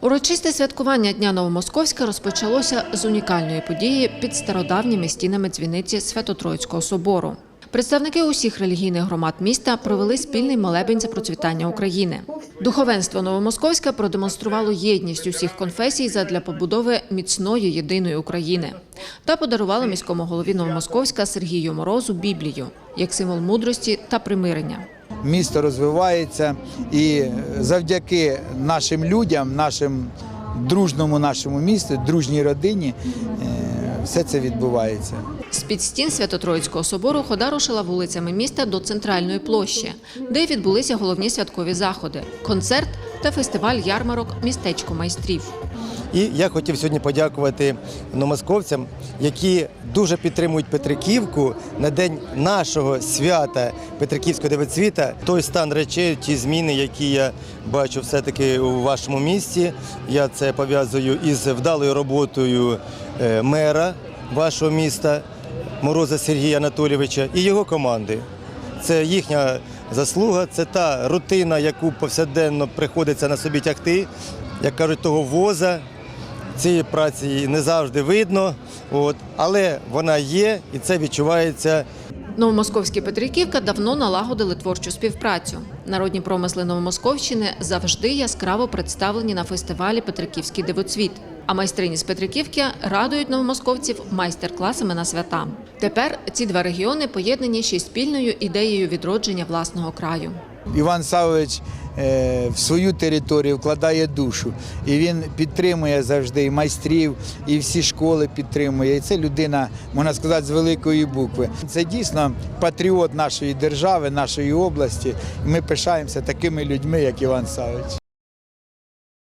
Урочисте святкування Дня Новомосковська розпочалося з унікальної події під стародавніми стінами дзвіниці Свято-Троїцького собору. Представники усіх релігійних громад міста провели спільний молебень за процвітання України. Духовенство Новомосковська продемонструвало єдність усіх конфесій задля побудови міцної єдиної України та подарувало міському голові Новомосковська Сергію Морозу Біблію як символ мудрості та примирення. Місто розвивається, і завдяки нашим людям, нашим дружному нашому місту, дружній родині, е, все це відбувається. З-під стін Свято-Троїцького собору хода рушила вулицями міста до центральної площі, де відбулися головні святкові заходи концерт та фестиваль ярмарок Містечко майстрів. І я хотів сьогодні подякувати новомосковцям, які дуже підтримують Петриківку на день нашого свята Петриківського девицвіта. Той стан речей, ті зміни, які я бачу все-таки у вашому місті. Я це пов'язую із вдалою роботою е, мера вашого міста Мороза Сергія Анатолійовича і його команди. Це їхня заслуга, це та рутина, яку повсякденно приходиться на собі тягти, як кажуть, того воза. Цієї праці не завжди видно, от, але вона є і це відчувається Новомосковські Петриківка давно налагодили творчу співпрацю. Народні промисли Новомосковщини завжди яскраво представлені на фестивалі Петриківський дивоцвіт. А майстрині з Петриківки радують новомосковців майстер-класами на свята. Тепер ці два регіони поєднані ще й спільною ідеєю відродження власного краю. Іван Савович е, в свою територію вкладає душу, і він підтримує завжди і майстрів, і всі школи підтримує. І це людина, можна сказати, з великої букви. Це дійсно патріот нашої держави, нашої області. Ми пишаємося такими людьми, як Іван Савович.